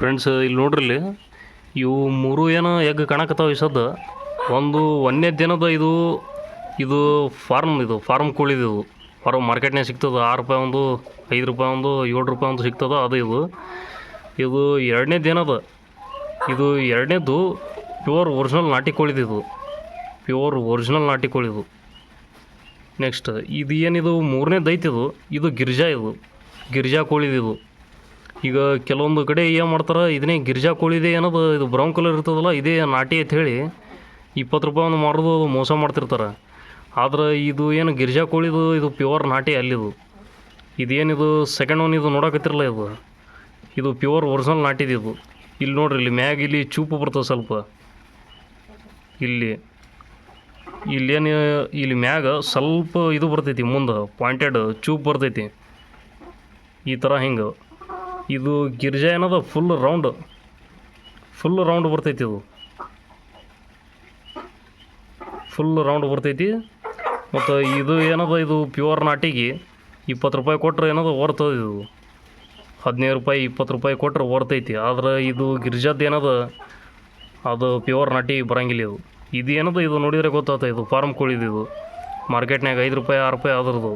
Friends ಇಲ್ಲಿ ನೋಡ್ರಿ ಇವು ಮೂರು ಏನೋ ಎಗ್ ಕಾಣಕತ್ತಾವ ಈ ಸದ್ದು. ಒಂದು ಒಂದನೇ ದಿನದ ಇದು ಇದು ಫಾರ್ಮ್ ಇದು ಫಾರ್ಮ್ ಕೋಳಿದು ಇದು. ಫಾರ್ಮ್ ಮಾರ್ಕೆಟ್ನಾಗ ಸಿಗ್ತದೆ, ಆರು ರೂಪಾಯಿ ಒಂದು, ಐದು ರೂಪಾಯಿ ಒಂದು, ಏಳು ರೂಪಾಯಿ ಒಂದು ಸಿಗ್ತದೆ, ಅದು ಇದು. ಇದು ಎರಡನೇ ದಿನದ, ಇದು ಎರಡನೇದು ಪ್ಯೂರ್ ಒರಿಜಿನಲ್ ನಾಟಿ ಕೋಳಿದು ಇದು. ಪ್ಯೂರ್ ಒರಿಜಿನಲ್ ನಾಟಿ ಕೋಳಿದು ನೆಕ್ಸ್ಟ್ ಇದು ಏನಿದು, ಮೂರನೇದು ಐತಿದು ಇದು ಗಿರ್ಜಾ ಇದು. ಗಿರ್ಜಾ ಕೋಳಿದು ಇದು. ಈಗ ಕೆಲವೊಂದು ಕಡೆ ಏನು ಮಾಡ್ತಾರೆ, ಇದನ್ನೇ ಗಿರ್ಜಾ ಕೋಳಿದೆ ಏನದು ಇದು ಬ್ರೌನ್ ಕಲರ್ ಇರ್ತದಲ್ಲ, ಇದೇ ನಾಟಿ ಅಂತ ಹೇಳಿ ಇಪ್ಪತ್ತು ರೂಪಾಯಿ ಒಂದು ಮಾರೋದು ಮೋಸ ಮಾಡ್ತಿರ್ತಾರೆ. ಆದ್ರೆ ಇದು ಏನು ಗಿರ್ಜಾ ಕೋಳಿದು ಇದು ಪ್ಯೂರ್ ನಾಟಿ ಅಲ್ಲಿದು ಇದೇನಿದು ಸೆಕೆಂಡ್ ಒನ್ ಇದು ನೋಡಕತ್ತಿರಲ್ಲ ಇದು. ಇದು ಪ್ಯೂರ್ ಒರಿಜಿನಲ್ ನಾಟಿದು ಇದು. ಇಲ್ಲಿ ನೋಡ್ರಿ, ಇಲ್ಲಿ ಮ್ಯಾಗ ಇಲ್ಲಿ ಚೂಪು ಬರ್ತದೆ ಸ್ವಲ್ಪ. ಇಲ್ಲಿ ಇಲ್ಲೇನು ಇಲ್ಲಿ ಮ್ಯಾಗ ಸ್ವಲ್ಪ ಇದು ಬರ್ತೈತಿ ಮುಂದೆ ಪಾಯಿಂಟೆಡ್ ಚೂಪ್ ಬರ್ತೈತಿ. ಈ ಥರ ಹಿಂಗೆ. ಇದು ಗಿರ್ಜಾ ಏನದ? ಫುಲ್ ರೌಂಡ್ ಫುಲ್ ರೌಂಡ್ ಬರ್ತೈತಿ ಇದು. ಫುಲ್ ರೌಂಡ್ ಬರ್ತೈತಿ. ಮತ್ತು ಇದು ಏನದ ಇದು? ಪ್ಯೂರ್ ನಾಟಿಗೆ ಇಪ್ಪತ್ತು ರೂಪಾಯಿ ಕೊಟ್ಟರೆ ಏನದ? ಓರ್ತದ ಇದು. ಹದಿನೈದು ರೂಪಾಯಿ, ಇಪ್ಪತ್ತು ರೂಪಾಯಿ ಕೊಟ್ಟರೆ ಓರ್ತೈತಿ ಆದ್ರೆ ಇದು ಗಿರ್ಜಾದ್ದು ಏನದ? ಅದು ಪ್ಯೂರ್ ನಾಟಿ ಬರಂಗಿಲ್ಲ ಇದು. ಇದು ಏನದ ಇದು ನೋಡಿದರೆ ಗೊತ್ತಾಗ್ತದೆ ಇದು ಫಾರ್ಮ್ ಕೋಳಿದು ಇದು. ಮಾರ್ಕೆಟ್ನಾಗ ಐದು ರೂಪಾಯಿ, ಆರು ರೂಪಾಯಿ ಅದ್ರದ್ದು